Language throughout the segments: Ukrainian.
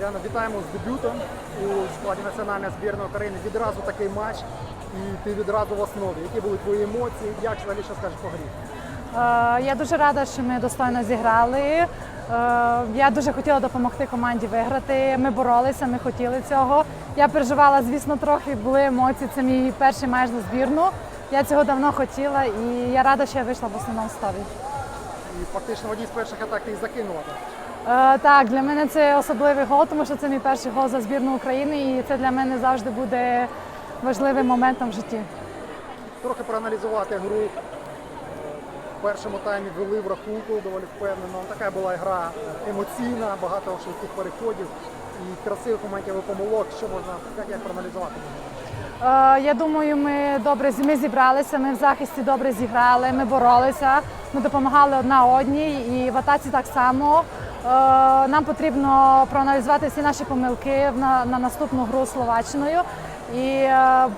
Тетяна, вітаємо з дебютом у складі національної збірної України. Відразу такий матч, і ти відразу в основі. Які були твої емоції? Як взагалі що скажеш по грі? Е, Я дуже рада, що ми достойно зіграли. Е, Я дуже хотіла допомогти команді виграти. Ми боролися, ми хотіли цього. Я переживала, звісно, трохи були емоції. Це мій перший матч на збірну. Я цього давно хотіла і я рада, що я вийшла в основному ставі. І фактично в одній з перших атак ти закинула. Так? Е, Так, для мене це особливий гол, тому що це мій перший гол за збірну України, і це для мене завжди буде важливим моментом в житті. Трохи проаналізувати гру. В першому таймі вели в рахунку доволі впевнено. Така була гра емоційна, багато швидких переходів і красивих моментів і помилок. Що можна як, як проаналізувати? Е, Я думаю, ми добре ми зібралися. Ми в захисті добре зіграли. Ми боролися. Ми допомагали одна одній, і в атаці так само. Е, Нам потрібно проаналізувати всі наші помилки на, на наступну гру з Словаччиною, і е,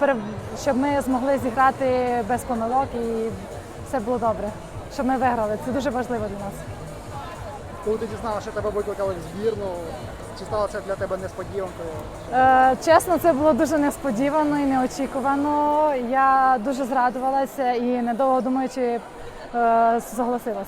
щоб ми змогли зіграти без помилок і все було добре. Щоб ми виграли. Це дуже важливо для нас. Коли ти дізналася, що тебе викликали в збірну, чи сталося для тебе несподіванкою? Е, Чесно, це було дуже несподівано і неочікувано. Я дуже зрадувалася і недовго думаючи е, согласилась.